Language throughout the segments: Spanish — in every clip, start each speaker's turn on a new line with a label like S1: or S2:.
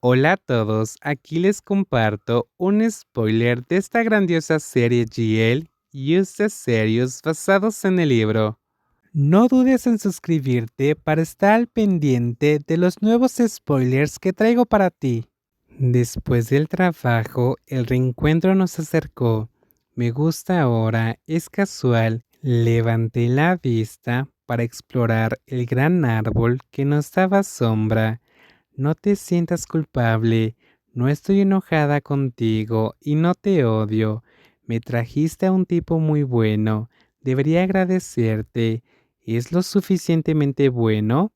S1: Hola a todos, aquí les comparto un spoiler de esta grandiosa serie GL Use Serious basados en el libro. No dudes en suscribirte para estar al pendiente de los nuevos spoilers que traigo para ti. Después del trabajo, el reencuentro nos acercó. Me gusta ahora, es casual. Levanté la vista para explorar el gran árbol que nos daba sombra no te sientas culpable, no estoy enojada contigo y no te odio. Me trajiste a un tipo muy bueno, debería agradecerte. ¿Es lo suficientemente bueno?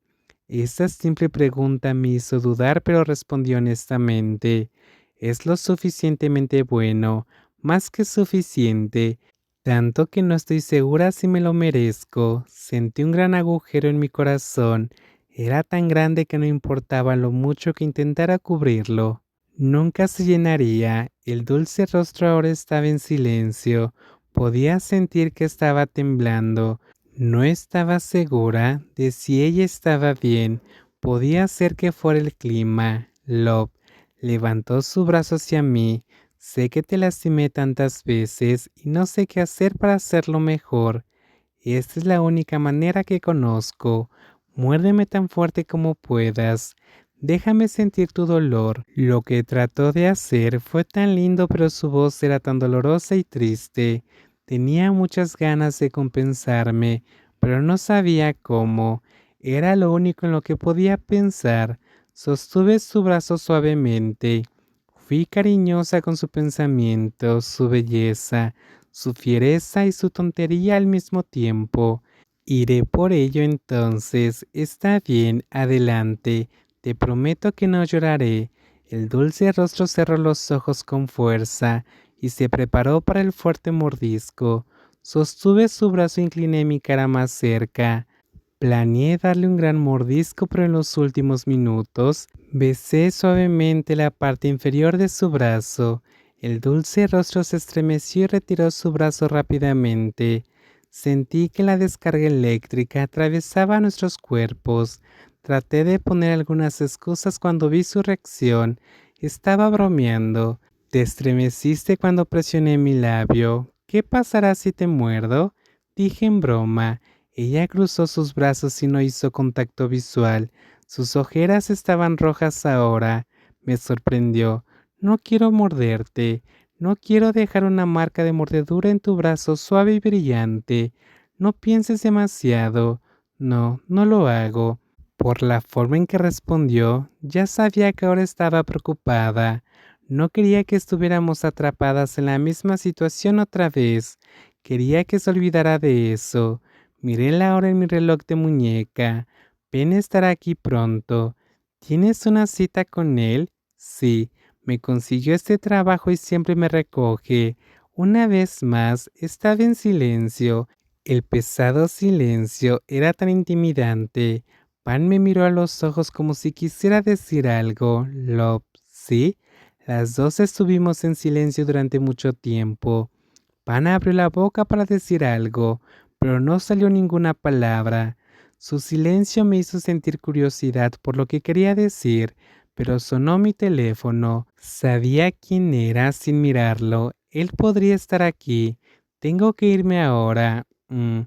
S1: Esta simple pregunta me hizo dudar, pero respondí honestamente. Es lo suficientemente bueno, más que suficiente, tanto que no estoy segura si me lo merezco. Sentí un gran agujero en mi corazón era tan grande que no importaba lo mucho que intentara cubrirlo. Nunca se llenaría. El dulce rostro ahora estaba en silencio. Podía sentir que estaba temblando. No estaba segura de si ella estaba bien. Podía ser que fuera el clima. Love levantó su brazo hacia mí. Sé que te lastimé tantas veces y no sé qué hacer para hacerlo mejor. Esta es la única manera que conozco. Muérdeme tan fuerte como puedas. Déjame sentir tu dolor. Lo que trató de hacer fue tan lindo, pero su voz era tan dolorosa y triste. Tenía muchas ganas de compensarme, pero no sabía cómo. Era lo único en lo que podía pensar. Sostuve su brazo suavemente. Fui cariñosa con su pensamiento, su belleza, su fiereza y su tontería al mismo tiempo. Iré por ello entonces. Está bien, adelante. Te prometo que no lloraré. El dulce rostro cerró los ojos con fuerza y se preparó para el fuerte mordisco. Sostuve su brazo e incliné mi cara más cerca. Planeé darle un gran mordisco, pero en los últimos minutos besé suavemente la parte inferior de su brazo. El dulce rostro se estremeció y retiró su brazo rápidamente. Sentí que la descarga eléctrica atravesaba nuestros cuerpos. Traté de poner algunas excusas cuando vi su reacción. Estaba bromeando. Te estremeciste cuando presioné mi labio. ¿Qué pasará si te muerdo? Dije en broma. Ella cruzó sus brazos y no hizo contacto visual. Sus ojeras estaban rojas ahora. Me sorprendió. No quiero morderte. No quiero dejar una marca de mordedura en tu brazo suave y brillante. No pienses demasiado. No, no lo hago. Por la forma en que respondió, ya sabía que ahora estaba preocupada. No quería que estuviéramos atrapadas en la misma situación otra vez. Quería que se olvidara de eso. Miré la hora en mi reloj de muñeca. Ven estará aquí pronto. ¿Tienes una cita con él? Sí. Me consiguió este trabajo y siempre me recoge. Una vez más, estaba en silencio. El pesado silencio era tan intimidante. Pan me miró a los ojos como si quisiera decir algo. Love, ¿sí? Las dos estuvimos en silencio durante mucho tiempo. Pan abrió la boca para decir algo, pero no salió ninguna palabra. Su silencio me hizo sentir curiosidad por lo que quería decir, pero sonó mi teléfono. Sabía quién era sin mirarlo. Él podría estar aquí. Tengo que irme ahora. Mm,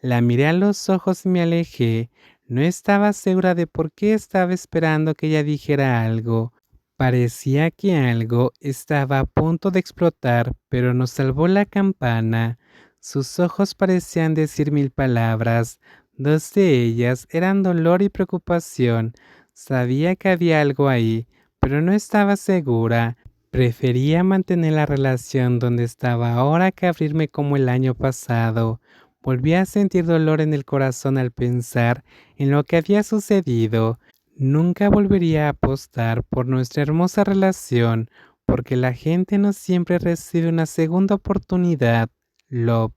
S1: la miré a los ojos y me alejé. No estaba segura de por qué estaba esperando que ella dijera algo. Parecía que algo estaba a punto de explotar, pero nos salvó la campana. Sus ojos parecían decir mil palabras. Dos de ellas eran dolor y preocupación. Sabía que había algo ahí, pero no estaba segura. Prefería mantener la relación donde estaba ahora que abrirme como el año pasado. Volví a sentir dolor en el corazón al pensar en lo que había sucedido. Nunca volvería a apostar por nuestra hermosa relación, porque la gente no siempre recibe una segunda oportunidad. Love.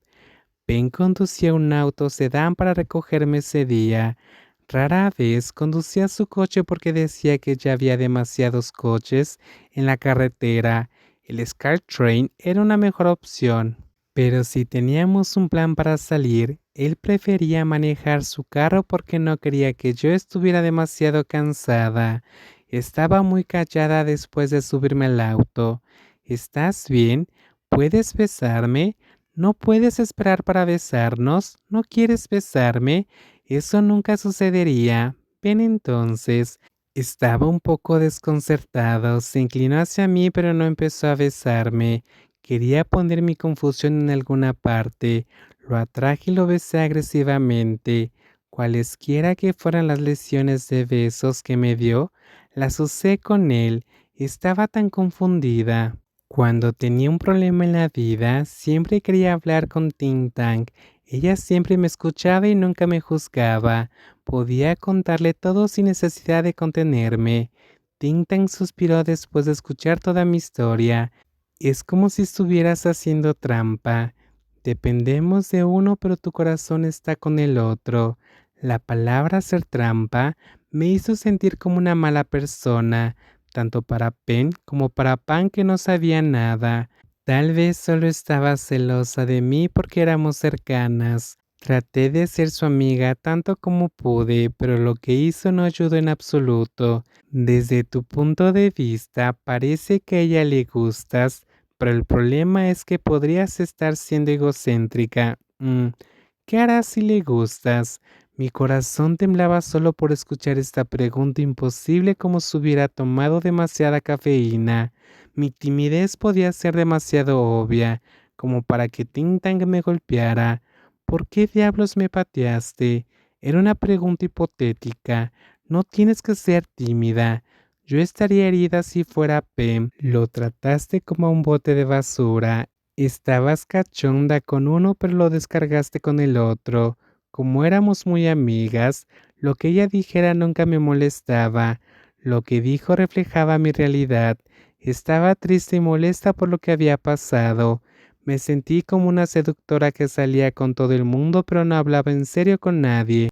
S1: Ben conducía un auto sedán para recogerme ese día. Rara vez conducía su coche porque decía que ya había demasiados coches en la carretera. El Train era una mejor opción. Pero si teníamos un plan para salir, él prefería manejar su carro porque no quería que yo estuviera demasiado cansada. Estaba muy callada después de subirme al auto. ¿Estás bien? ¿Puedes besarme? ¿No puedes esperar para besarnos? ¿No quieres besarme? Eso nunca sucedería. Ven entonces. Estaba un poco desconcertado. Se inclinó hacia mí pero no empezó a besarme. Quería poner mi confusión en alguna parte. Lo atraje y lo besé agresivamente. Cualesquiera que fueran las lesiones de besos que me dio, las usé con él. Estaba tan confundida. Cuando tenía un problema en la vida, siempre quería hablar con Ting Tang. Ella siempre me escuchaba y nunca me juzgaba. Podía contarle todo sin necesidad de contenerme. Ting suspiró después de escuchar toda mi historia. Es como si estuvieras haciendo trampa. Dependemos de uno, pero tu corazón está con el otro. La palabra ser trampa me hizo sentir como una mala persona, tanto para Pen como para Pan que no sabía nada. Tal vez solo estaba celosa de mí porque éramos cercanas. Traté de ser su amiga tanto como pude, pero lo que hizo no ayudó en absoluto. Desde tu punto de vista, parece que a ella le gustas, pero el problema es que podrías estar siendo egocéntrica. Mm, ¿Qué harás si le gustas? Mi corazón temblaba solo por escuchar esta pregunta imposible como si hubiera tomado demasiada cafeína. Mi timidez podía ser demasiado obvia, como para que Tintang me golpeara. ¿Por qué diablos me pateaste? Era una pregunta hipotética. No tienes que ser tímida. Yo estaría herida si fuera Pem. Lo trataste como a un bote de basura. Estabas cachonda con uno, pero lo descargaste con el otro. Como éramos muy amigas, lo que ella dijera nunca me molestaba. Lo que dijo reflejaba mi realidad. Estaba triste y molesta por lo que había pasado. Me sentí como una seductora que salía con todo el mundo pero no hablaba en serio con nadie.